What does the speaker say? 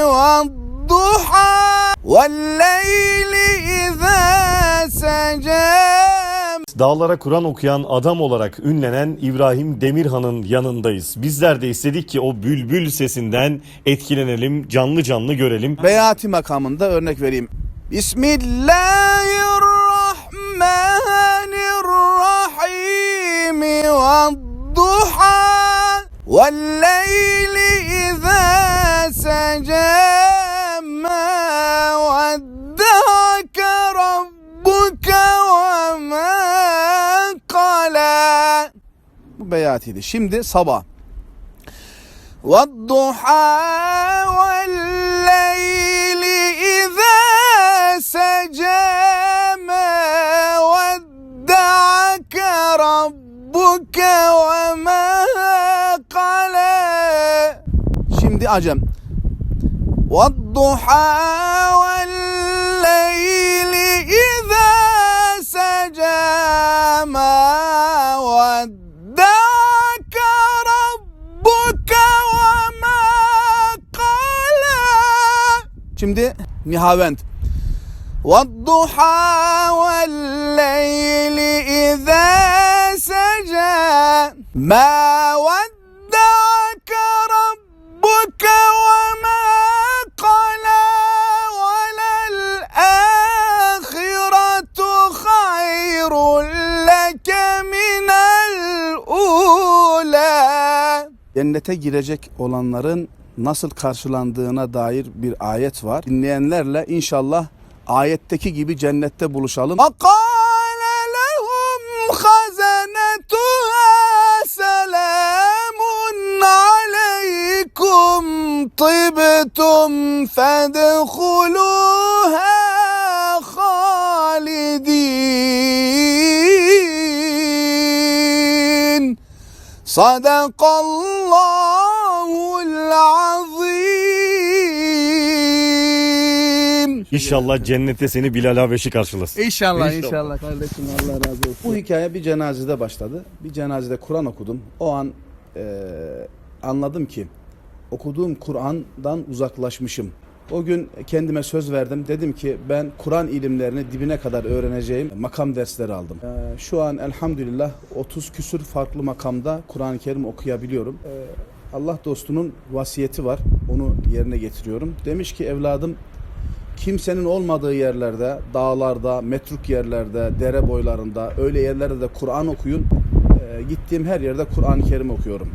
والضحى والليل إذا سجى Dağlara Kur'an okuyan adam olarak ünlenen İbrahim Demirhan'ın yanındayız. Bizler de istedik ki o bülbül sesinden etkilenelim, canlı canlı görelim. Beyati makamında örnek vereyim. Bismillahirrahmanirrahim Bu beyatiydi. Şimdi sabah. والضحى والليل إذا سجى ما ودعك ربك وما قلى Şimdi acem والضحى والليل Şimdi nihavent والضحى والليل إذا سجى ما ودعك ربك وما قلى وللآخرة خير لك من الأولى Cennete girecek olanların nasıl karşılandığına dair bir ayet var. Dinleyenlerle inşallah ayetteki gibi cennette buluşalım. وَقَالَ لَهُمْ خَزَنَتُهَا سَلَامٌ عَلَيْكُمْ طِبْتُمْ فَادْخُلُوهَا خَالِدِينَ Sadakallahul İnşallah cennette seni Bilal Habeşi karşılasın. İnşallah İnşallah. inşallah kardeşim Allah razı olsun. Bu hikaye bir cenazede başladı. Bir cenazede Kur'an okudum. O an eee, anladım ki okuduğum Kur'an'dan uzaklaşmışım. O gün kendime söz verdim. Dedim ki ben Kur'an ilimlerini dibine kadar öğreneceğim. Makam dersleri aldım. Eee, şu an elhamdülillah 30 küsür farklı makamda Kur'an-ı Kerim okuyabiliyorum. Eee, Allah dostunun vasiyeti var. Onu yerine getiriyorum. Demiş ki evladım kimsenin olmadığı yerlerde, dağlarda, metruk yerlerde, dere boylarında, öyle yerlerde de Kur'an okuyun. Ee, gittiğim her yerde Kur'an-ı Kerim okuyorum.